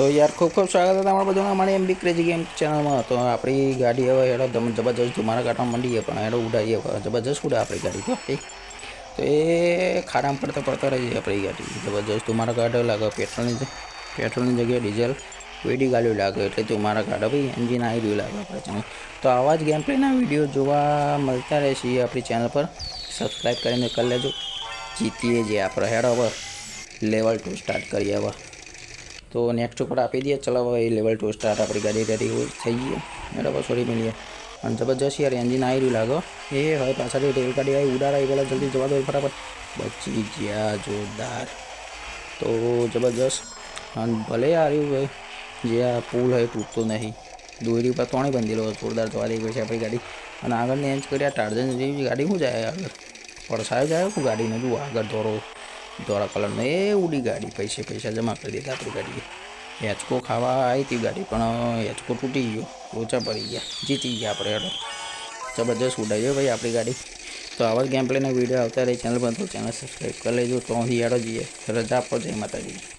તો યાર ખૂબ ખૂબ સ્વાગત હતા અમારા બધાનું અમારી એમ બી ક્રેઝી ગેમ ચેનલમાં તો આપણી ગાડી હવે હેડો જબરજસ્ત ધુમારા કાઢવા માંડીએ પણ હેડો ઉડાડીએ જબરજસ્ત ઉડે આપણી ગાડી તો. તો એ ખાડામાં પડતા પડતા રહી જાય આપણી ગાડી. જબરજસ્ત ધુમારા કાઢે લાગે પેટ્રોલની પેટ્રોલની જગ્યાએ ડીઝલ વેડી ગાડીઓ લાગે. એટલે ધુમારા કાઢે ભાઈ એન્જિન આવી રહ્યું લાગે આપણે ચેનલ તો આવા જ ગેમ પ્લેના વીડિયો જોવા મળતા રહેશે આપણી ચેનલ પર. સબસ્ક્રાઈબ કરીને કરી લેજો. જીતીએ જે આપણે. હેડો હવે. લેવલ ટુ સ્ટાર્ટ કરીએ હવે. તો નેક્સ્ટ ઉપર આપી દઈએ ચલો હવે એ લેવલ ટુ સ્ટાર્ટ આપણી ગાડી રેડી હોય થઈ ગઈ બરાબર સોરી મળીએ અને જબરજસ્ત યાર એન્જિન આવી રહ્યું લાગો એ હવે પાછળથી રેલ ગાડી આવી ઉડાર આવી પેલા જલ્દી જવા દો ફટાફટ બચી ગયા જોરદાર તો જબરજસ્ત અને ભલે આવ્યું હોય જે આ પુલ હોય તૂટતો નહીં દોરી ઉપર ત્રણેય બંધેલો હોય જોરદાર જવા દઈ ગઈ છે આપણી ગાડી અને આગળની એન્ચ કરી આ ટાર્જન જેવી ગાડી શું જાય આગળ પડસાયો જાય શું ગાડીને જુઓ આગળ દોરો ધોળા કલરનો એ ઉડી ગાડી, પૈસે પૈસા જમા કરી દીધા આપણી ગાડીએ હેચકો ખાવા આવી હતી ગાડી, પણ હેચકો તૂટી ગયો ઓછા પડી ગયા, જીતી ગયા આપણે હેડો. જબરજસ્ત ઉડાવીએ ભાઈ આપણી ગાડી. તો આવા જ ગેમ પ્લેના વીડિયો આવતા રહી ચેનલ પર તો ચેનલ સબસ્ક્રાઈબ કરી લેજો, તો અહીં હેડો જઈએ. રજા આપો, જય માતાજી.